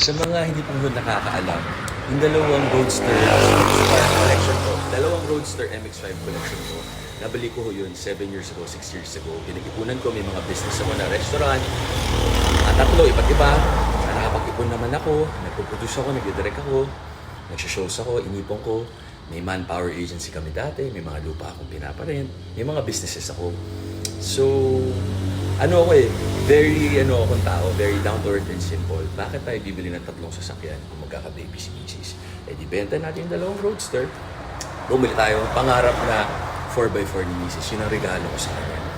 Sa mga hindi po nakakaalam, yung dalawang Roadster MX-5 collection ko, dalawang Roadster MX-5 collection ko, nabili ko yun 7 years ago, 6 years ago. Pinag-ipunan ko, may mga business ako na restaurant, mga tatlo, iba't iba. Na nakapag-ipon naman ako, nagpo-produce ako, nagdidirect ako, nagsha-shows ako, inipon ko. May manpower agency kami dati, may mga lupa akong pinaparent, may mga businesses ako. So, ano ako eh, very ano akong tao, very down to earth and simple. Bakit tayo bibili ng tatlong sasakyan kung magkaka-baby si. Eh di benta natin yung dalawang roadster. Bumili tayo ng pangarap na 4x4 ni Mrs. Yun ang regalo ko sa kanya.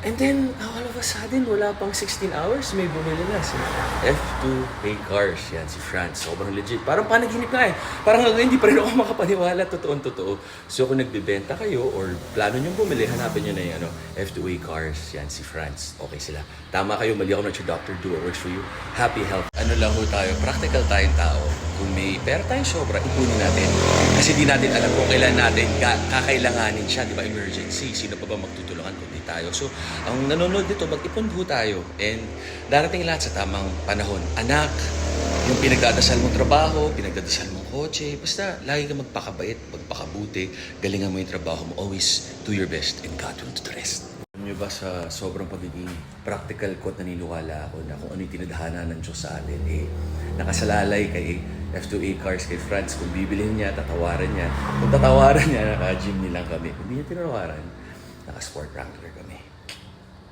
And then, all of a sudden, wala pang 16 hours, may bumili na si F2A Cars. Yan, si Franz. Sobrang legit. Parang panaginip na eh. Parang hanggang hindi pa rin ako makapaniwala. Totoong totoo. So kung nagbibenta kayo or plano nyo bumili, hanapin nyo na yung ano, F2A Cars. Yan, si Franz. Okay sila. Tama kayo, mali ako na si Dr. Do Works For You. Happy health. Ano lang ho tayo, practical tayong tao. Kung may pera tayong sobra, ipunin natin. Kasi di natin alam kung kailan natin ka- kakailanganin siya. Di ba, emergency. Sino pa ba magtutulungan kundi tayo? So, ang nanonood dito, mag-ipon po tayo. And darating lahat sa tamang panahon. Anak, yung pinagdadasal mong trabaho, pinagdadasal mong kotse, basta lagi ka magpakabait, magpakabuti, galingan mo yung trabaho mo. Always do your best and God will do the rest. Alam niyo ba sa sobrang pagiging practical ko at naniniwala ako na kung ano yung tinadhana ng Diyos sa atin, eh, nakasalalay kay F2A Cars, kay Franz, kung bibilhin niya, tatawaran niya. Kung tatawaran niya, naka-gym nilang kami. Kung hindi niya tinawaran, naka-sport wrangler kami.